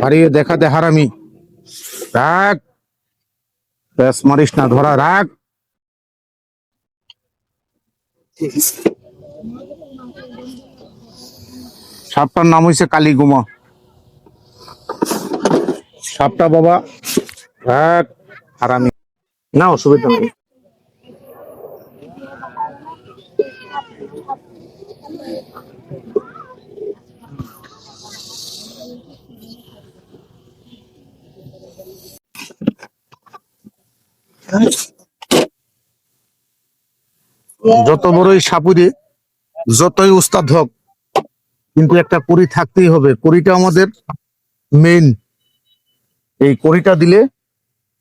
হারিয়ে দেখাতে হারামি। রাখ ব্যাস মারিস না ধরা রাখ সাপটার নাম হয়েছে কালীগুমা। সাপটা বাবা রাখ হারামি। না, অসুবিধা নেই। যত বড়ই সাপুরে যতই উস্তাদ হোক, কিন্তু একটা কড়ি থাকতেই হবে। কড়িটা আমাদের মেইন এই কড়িটা দিলে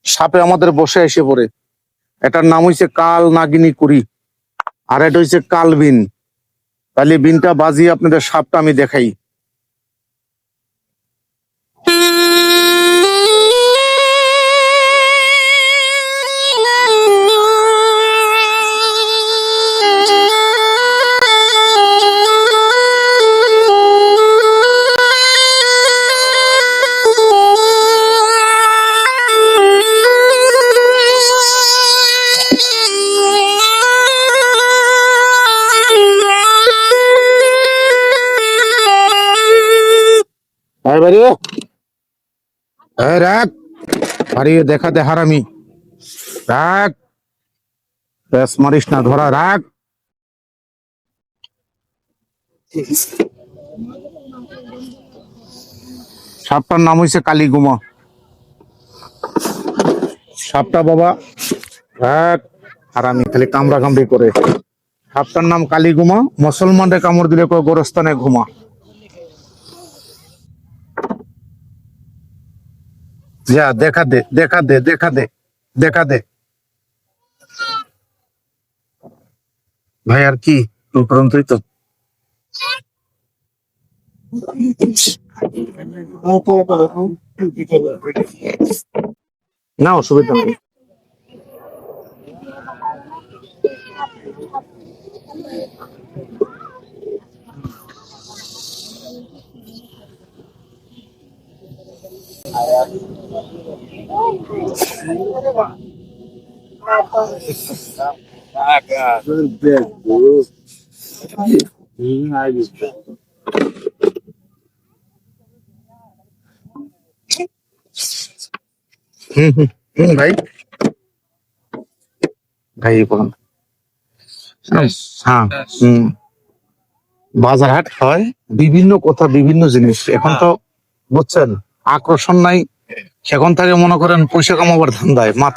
সাপে আমাদের বসে এসে পড়ে। এটার নাম হইছে কাল নাগিনী কুড়ি, আর এটা হইছে কাল বিন। তাহলে বিনটা বাজিয়ে আপনাদের সাপটা আমি দেখাই। দেখাতে হারামি। রাখ মারিস না ধরা, রাখ। সাপটার নাম হয়েছে কালীগুমা। সাপটা বাবা, রাখ। হারামি, খালি কামড়া কামড়ি করে। সাপটার নাম কালীগুমা, মুসলমানরে কামড় দিলে কয় গোরস্থানে ঘুমা। যা, দেখা দে দেখা দে দেখা দে দেখা দে। ভাই, আর কি? উপরন্তই তো। না, অসুবিধা নেই। ভাই? ভাই বলুন। হ্যাঁ বাজার হাট হয় বিভিন্ন কথা বিভিন্ন জিনিস। এখন তো বুঝছেন আকর্ষণ নাই। সেখান থেকে মনে করেন পয়সা কামাবার ধান্দায় মাথা